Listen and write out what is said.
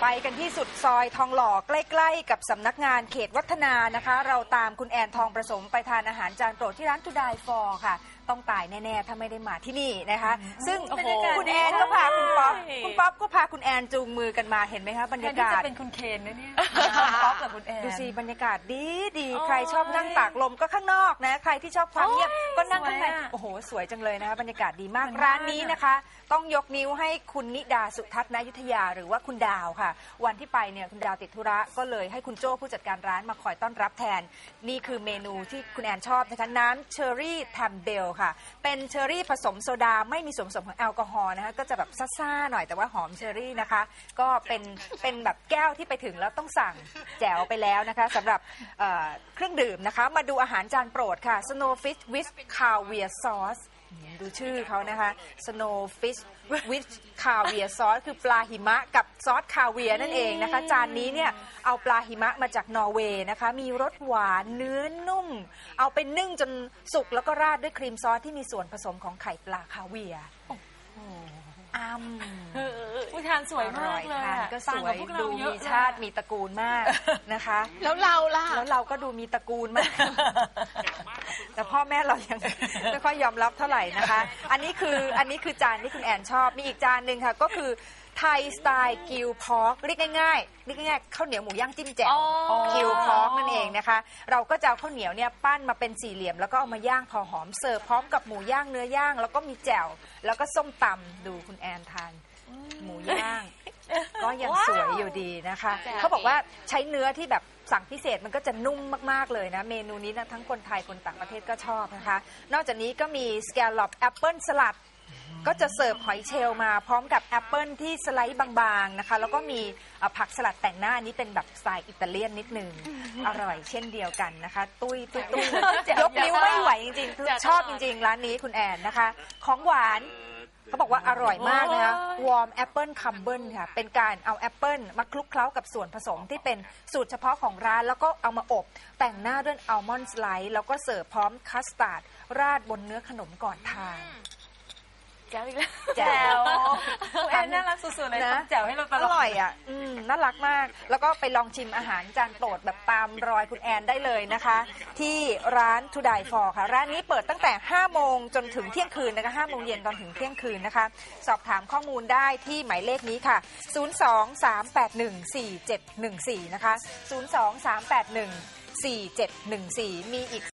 ไปกันที่สุดซอยทองหล่อใกล้ๆ กับสำนักงานเขตวัฒนานะคะ เราตามคุณแอนทองประสมไปทานอาหารจานโปรดที่ร้านทุดายฟอค่ะ ต้องตายแน่ ๆ ถ้าไม่ได้มาที่นี่นะคะ ซึ่งบรรยากาศคุณแอนดีก็พาคุณป๊อปใช่คุณป๊อปก็พาคุณแอนจูงมือกันมาเห็นไหมคะบรรแทยานที่กาจะศเป็นคุณเคนนะเนี่ยคุณป๊อปกับคุณแอนดูสิบรรยากาศดีดีโอ้ยใครชอบนั่งตากลมก็ข้างนอกนะ ใครที่ชอบความเงียบโอ้ยก็นั่งข้างในสวยอะโอ้โห สวยจังเลยนะคะบรรยากาศดีมากเหมือนร้านบ้านนี้อะนะคะ ต้องยกนิ้วให้คุณนิดาสุทัศน์นายุทธยาหรือว่าคุณดาวค่ะ วันที่ไปเนี่ยคุณดาวติดธุระก็เลยให้คุณโจ้ผู้จัดการร้านมาคอยต้อนรับแทน นี่คือเมนูที่คุณแอนชอบนะคะน้ำเชอร์รี่แทมเบลค่ะ เป็นเชอร์รี่ผสมโซดาไม่มีส่วนผสมของแอลกอฮอล์นะคะก็จะแบบซ่าๆหน่อยแต่ว่าหอมเชอร์รี่นะคะ ก็เป็นเป็นแบบแก้วที่ไปถึงแล้วต้องสั่งแจ๋วไปแล้วนะคะสำหรับเอ่อเครื่องดื่มนะคะ มาดูอาหารจานโปรดค่ะ Snowfish with Caviar Sauce ดูชื่อเขานะคะ Snowfish with Caviar Sauce คือปลาหิมะกับซอสคาเวียนั่นเองนะคะ จานนี้เนี่ยเอาปลาหิมะมาจากนอร์เวย์นะคะ มีรสหวานเนื้อนุ่ม เอาไปนึ่งจนสุกแล้วก็ราดด้วยครีมซอสที่มีส่วนผสมของไข่ปลาคาเวียร์ อ้ำผู้ทานสวยมากเลยอร่อทานอะก็สต่างวกับยพวกเราดูเยมีอะชาติมีตระกูลมากนะคะ แล้วเราล่ะ แล้วเราก็ดูมีตระกูลมาก แต่พ่อแม่เรายัง ไม่ค่อยยอมรับเท่าไหร่นะคะ อันนี้คืออันนี้คือจานที่คุณแอนชอบ มีอีกจานหนึ่งค่ะ ก็คือ ไทยสไตล์กิวพอกเรียกง่ายๆเรียกง่ายๆข้าวเหนียวหมูย่างจิ้มแจ่วอ๋อกิวพอกนั่นเองนะคะ เราก็จะเอาข้าวเหนียวเนี่ยปั้นมาเป็นสี่เหลี่ยม แล้วก็เอามาย่างพอหอมเสิร์ฟพร้อมกับหมูย่างเนื้อย่าง แล้วก็มีแจ่วแล้วก็ส้มตำดูคุณแอนทาน หมูย่างก็ยังสวยอยู่ดีนะคะแจ่วเขาบอกว่าใช้เนื้อที่แบบสั่งพิเศษมันก็จะนุ่มมาก ๆ เลยนะ เมนูนี้นะทั้งคนไทยคนต่างประเทศก็ชอบนะคะ นอกจากนี้ก็มีสแกลลอปแอปเปิลสลัด ก็จะเสิร์ฟหอยเชลล์มาพร้อมกับแอปเปิลที่สไลด์บางๆนะคะแล้วก็มีเอ่อผักสลัดแต่งหน้าอันนี้เป็นแบบสไตล์อิตาเลียนนิดนึงอร่อยเช่นเดียวกันนะคะ ตุ้ยตุ้ยตุ้ยเลยยกนิ้วไม่ไหวจริงๆชอบจริง ๆ ร้านนี้คุณแอนนะคะ ของหวาน เขาบอกว่าอร่อยมากนะคะวอร์มแอปเปิลคัมเบิลค่ะ เป็นการเอาแอปเปิลมาคลุกเคล้ากับส่วนผสมที่เป็นสูตรเฉพาะของร้าน แล้วก็เอามาอบ แต่งหน้าด้วยอัลมอนด์สไลด์ แล้วก็เสิร์ฟพร้อมคัสตาร์ดราดบนเนื้อขนมก่อนทาน แจ๋วอีกแล้วแจ๋วคุณแอนน่ารักสุดๆเลยนะต้องแจ๋วให้เราตอลอดร่อยอะอืมน่ารักมาก แล้วก็ไปลองชิมอาหารจานโปรดแบบตามรอยคุณแอนได้เลยนะคะ ที่ร้านทูดายฟอร์ค่ะ ร้านนี้เปิดตั้งแต่ 5 โมงจนถึงเที่ยงคืนนะคะ5โมงเย็นตอนถึงเที่ยงคืนนะคะ สอบถามข้อมูลได้ที่หมายเลขนี้ค่ะ 023814714 นะคะ 023814714 มีอีก